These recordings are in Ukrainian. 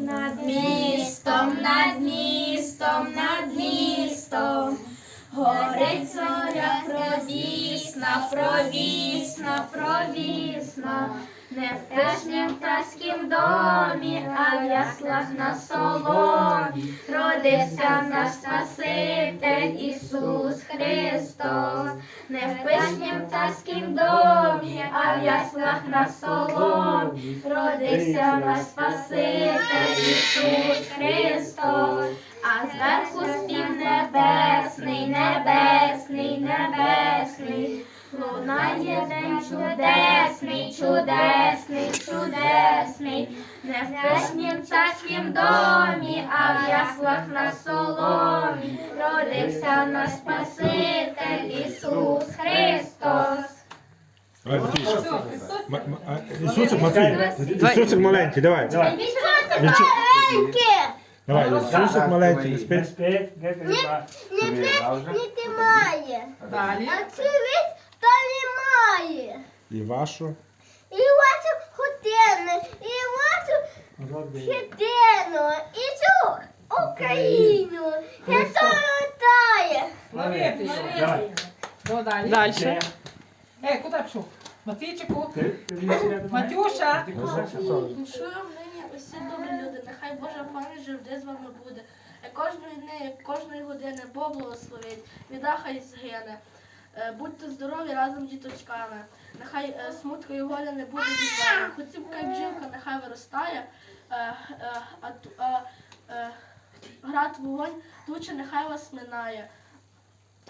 Над містом, над містом, над містом. Горить зоря провісна, провісна, провісна. Не в пишнім царськім домі, а в яслах на соломі. Родився наш Спаситель Ісус Христос. Не в пишнім царськім домі, а в яслах на соломі. Родився наш Спаситель Ісус Христос. А зверху спів небесний, небесний, небесний. Лунає день чудесний, чудесний, чудесний, не в пишнім царськім домі, а в яслах на соломі родився наш Спаситель Ісус Христос. Ісусик, Матвій. Ісусик маленький, давай. Давай. Відчу- Давай, Ісусик маленький, не ба- Не пить, не тримає. Далі. А цю від то немає. І вашу. І вашу годину, і вашу щоденну, і цю Україну. Я то летає. Лови. Давай. До далі. Дальше. Е, куди пішов? Матвійчику. Матюша. Що нині усі добрі люди, нехай Божа пам'ять завжди з вами буде. Е, Кожної дні, кожної години Бог благословить, біда хай згине. Е, Будьте здорові разом з діточками. Нехай е, смутку і голя не буде від вами. Хоцівка і бджілка нехай виростає, а, а, град вогонь, туча нехай вас минає.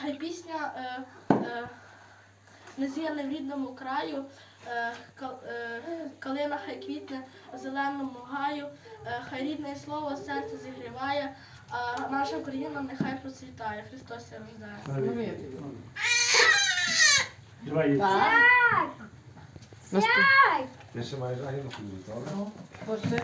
Хай пісня не з'єдне в рідному краю, е, кал- е, калина хай квітне в зеленому гаю, е, хай рідне слово серце зігріває, а наша Україна нехай процвітає. Христос я рождає. Давай. Так. Так. Ти ще маєш агентку, Ну, Боже.